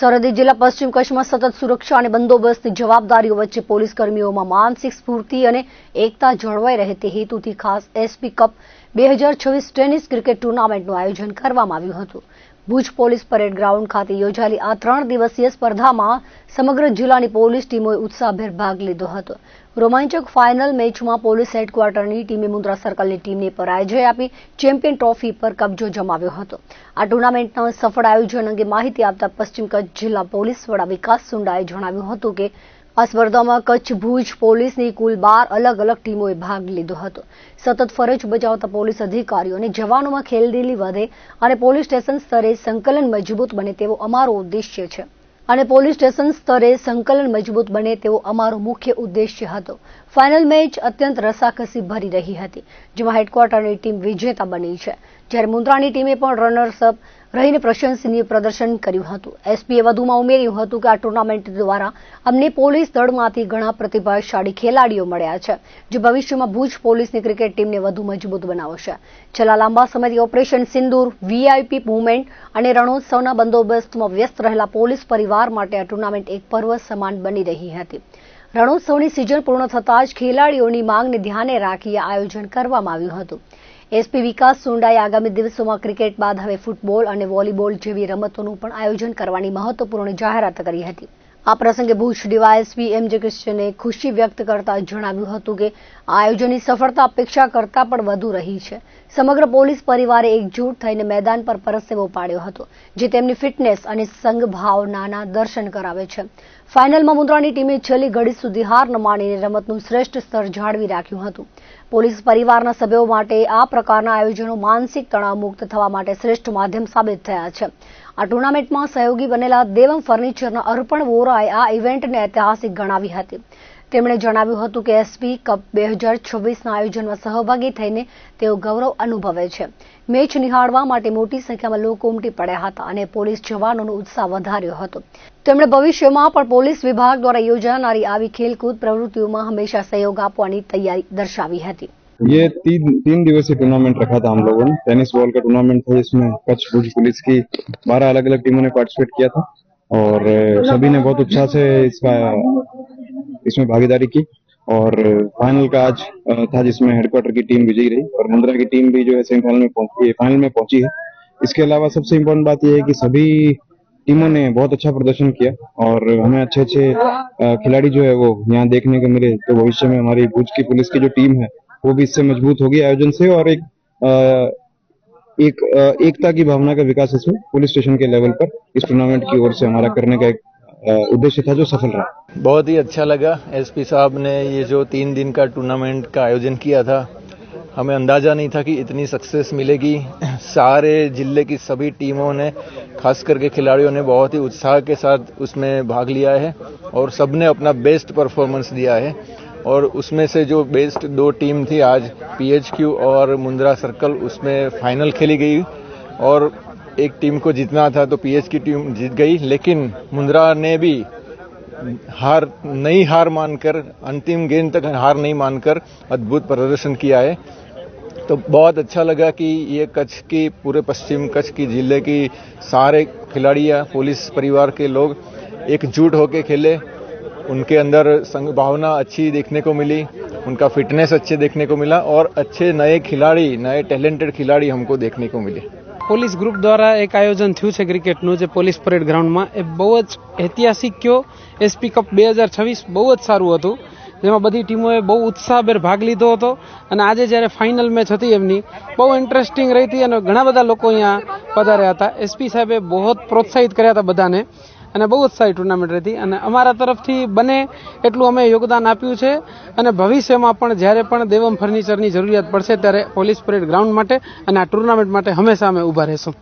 સરહદી જિલ્લા પશ્ચિમ કચ્છમાં સતત સુરક્ષા અને બંદોબસ્તની જવાબદારીઓ વચ્ચે પોલીસ કર્મીઓમાં માનસિક સ્ફૂર્તિ અને એકતા જળવાઈ રહે તે હેતુથી ખાસ એસપી કપ બે હજાર છવ્વીસ ટેનિસ ક્રિકેટ ટુર્નામેન્ટનું આયોજન કરવામાં આવ્યું હતું. ભુજ પોલીસ પરેડ ગ્રાઉન્ડ ખાતે યોજાયેલી આ ત્રણ દિવસીય સ્પર્ધામાં સમગ્ર જિલ્લાની પોલીસ ટીમોએ ઉત્સાહભેર ભાગ લીધો હતો. રોમાંચક ફાઇનલ મેચમાં પોલીસ હેડક્વાર્ટરની ટીમે મુન્દ્રા સર્કલની ટીમને પરાજય આપી ચેમ્પિયન ટ્રોફી પર કબજો જમાવ્યો હતો. આ ટુર્નામેન્ટના સફળ આયોજન અંગે માહિતી આપતા પશ્ચિમ કચ્છ જિલ્લા પોલીસ વડા વિકાસ સુંડાએ જણાવ્યું હતું કે આ સ્પર્ધામાં કચ્છ, ભુજ પોલીસની કુલ બાર અલગ અલગ ટીમોએ ભાગ લીધો હતો. સતત ફરજ બજાવતા પોલીસ અધિકારીઓ અને જવાનોમાં ખેલદિલી વધે અને પોલીસ સ્ટેશન સ્તરે સંકલન મજબૂત બને તેવો અમારો ઉદ્દેશ્ય છે. અને પોલીસ સ્ટેશન સ્તરે સંકલન મજબૂત બને તેવો અમારો મુખ્ય ઉદ્દેશ્ય હતો. ફાઇનલ મેચ અત્યંત રસાકસી ભરી રહી હતી, જેમાં હેડક્વાર્ટરની ટીમ વિજેતા બની છે. જ્યારે મુન્દ્રાની ટીમે પણ રનર્સ અપ રહીને પ્રશંસનીય પ્રદર્શન કર્યું હતું. એસપીએ વધુમાં ઉમેર્યું હતું કે આ ટુર્નામેન્ટ દ્વારા અમને પોલીસ દળમાંથી ઘણા પ્રતિભાશાળી ખેલાડીઓ મળ્યા છે, જે ભવિષ્યમાં ભુજ પોલીસની ક્રિકેટ ટીમને વધુ મજબૂત બનાવશે. છેલ્લા લાંબા સમયથી ઓપરેશન સિંદૂર, વીઆઈપી મુવમેન્ટ અને રણોત્સવના બંદોબસ્તમાં વ્યસ્ત રહેલા પોલીસ પરિવાર માટે આ ટુર્નામેન્ટ એક પર્વ સમાન બની રહી હતી. રણોત્સવની સિઝન પૂર્ણ થતાં જ ખેલાડીઓની માંગને ધ્યાને રાખી આયોજન કરવામાં આવ્યું હતું. એસપી વિકાસ સુંડાએ આગામી દિવસોમાં ક્રિકેટ બાદ હવે ફૂટબોલ અને વોલીબોલ જેવી રમતોનું પણ આયોજન કરવાની મહત્વપૂર્ણ જાહેરાત કરી હતી. આ પ્રસંગે ભુજ ડીવાયએસપી એમ જે ક્રિશ્ચને ખુશી વ્યક્ત કરતા જણાવ્યું હતું કે આયોજનની સફળતા અપેક્ષા કરતા પણ વધુ રહી છે. સમગ્ર પોલીસ પરિવારે એકજૂટ થઈને મેદાન પર પરસેવો પાડ્યો હતો, જે તેમની ફિટનેસ અને સંઘ ભાવનાના દર્શન કરાવે છે. ફાઇનલમાં મુન્દ્રાની ટીમે છેલ્લી ઘડી સુધી હાર ન માનીને રમતનું શ્રેષ્ઠ સ્તર જાળવી રાખ્યું હતું. પોલીસ પરિવારના સભ્યો માટે આ પ્રકારના આયોજનો માનસિક તણાવ મુક્ત થવા માટે શ્રેષ્ઠ માધ્યમ સાબિત થયા છે. આ ટુર્નામેન્ટમાં સહયોગી બનેલા દેવમ ફર્નિચરના અર્પણ વોરાએ આ ઇવેન્ટને ઐતિહાસિક ગણાવી હતી. તેમણે જણાવ્યું હતું કે એસપી કપ બે હજાર છવ્વીસના આયોજનમાં સહભાગી થઈને તેઓ ગૌરવ અનુભવે છે મેચ નિહાળવા માટે મોટી સંખ્યામાં લોકો ઉમટી પડ્યા હતા અને પોલીસ જવાનોનો ઉત્સાહ વધાર્યો હતો તેમણે ભવિષ્યમાં પણ પોલીસ વિભાગ દ્વારા યોજાનારી આવી ખેલકૂદ પ્રવૃત્તિઓમાં હંમેશા સહયોગ આપવાની તૈયારી દર્શાવી હતી ये तीन तीन दिवसीय टूर्नामेंट रखा था हम लोगों ने टेनिस बॉल का टूर्नामेंट था जिसमें कच्छ भुज पुलिस की बारह अलग अलग टीमों ने पार्टिसिपेट किया था और अ, सभी ने बहुत उत्साह से इसका इसमें भागीदारी की और फाइनल का आज था जिसमें हेडक्वार्टर की टीम विजयी रही और मुंद्रा की टीम भी जो है सेमीफाइनल में पहुँची फाइनल में पहुँची है। इसके अलावा सबसे इम्पोर्टेंट बात यह है कि सभी टीमों ने बहुत अच्छा प्रदर्शन किया और हमें अच्छे अच्छे खिलाड़ी जो है वो यहाँ देखने को मिले। तो भविष्य में हमारी भुज की पुलिस की जो टीम है, वो भी इससे मज़बूत होगी आयोजन से और एक एक एकता की भावना का विकास इसमें पुलिस स्टेशन के लेवल पर इस टूर्नामेंट की ओर से हमारा करने का एक उद्देश्य था जो सफल रहा। बहुत ही अच्छा लगा। एसपी साहब ने ये जो तीन दिन का टूर्नामेंट का आयोजन किया था, हमें अंदाज़ा नहीं था कि इतनी सक्सेस मिलेगी। सारे ज़िले की सभी टीमों ने, खास करके खिलाड़ियों ने बहुत ही उत्साह के साथ उसमें भाग लिया है और सबने अपना बेस्ट परफॉर्मेंस दिया है। और उसमें से जो बेस्ट दो टीम थी, आज पीएचक्यू और मुंद्रा सर्कल उसमें फाइनल खेली गई। और एक टीम को जीतना था तो पीएच की टीम जीत गई, लेकिन मुंद्रा ने भी हार नई हार मानकर, अंतिम गेंद तक हार नहीं मानकर अद्भुत प्रदर्शन किया है। तो बहुत अच्छा लगा कि ये कच्छ की, पूरे पश्चिम कच्छ की, ज़िले की सारे खिलाड़ियाँ, पुलिस परिवार के लोग एकजुट होकर खेले। उनके अंदर संग, भावना अच्छी देखने को मिली, उनका फिटनेस अच्छे देखने को मिला और अच्छे नए खिलाड़ी, नए टैलेंटेड खिलाड़ी हमको देखने को मिले। પોલીસ ગ્રુપ દ્વારા એક આયોજન થયું છે ક્રિકેટનું, જે પોલીસ પરેડ ગ્રાઉન્ડમાં. એ બહુ જ ઐતિહાસિક કયો. એસપી કપ બે હજાર છવ્વીસ બહુ જ સારું હતું. જેમાં બધી ટીમોએ બહુ ઉત્સાહભેર ભાગ લીધો હતો. અને આજે જ્યારે ફાઇનલ મેચ હતી એમની, બહુ ઇન્ટરેસ્ટિંગ રહી હતી અને ઘણા બધા લોકો અહીંયા પધાર્યા હતા. એસપી સાહેબે બહુ પ્રોત્સાહિત કર્યા હતા બધાને. અને બહુ જ સારી ટુર્નામેન્ટ રહી અને અમારા તરફથી બને એટલું અમે યોગદાન આપ્યું છે. અને ભવિષ્યમાં પણ જ્યારે પણ દેવમ ફર્નિચરની જરૂરિયાત પડશે ત્યારે પોલીસ પરેડ ગ્રાઉન્ડ માટે અને આ ટુર્નામેન્ટ માટે હંમેશા અમે ઊભા રહેશું.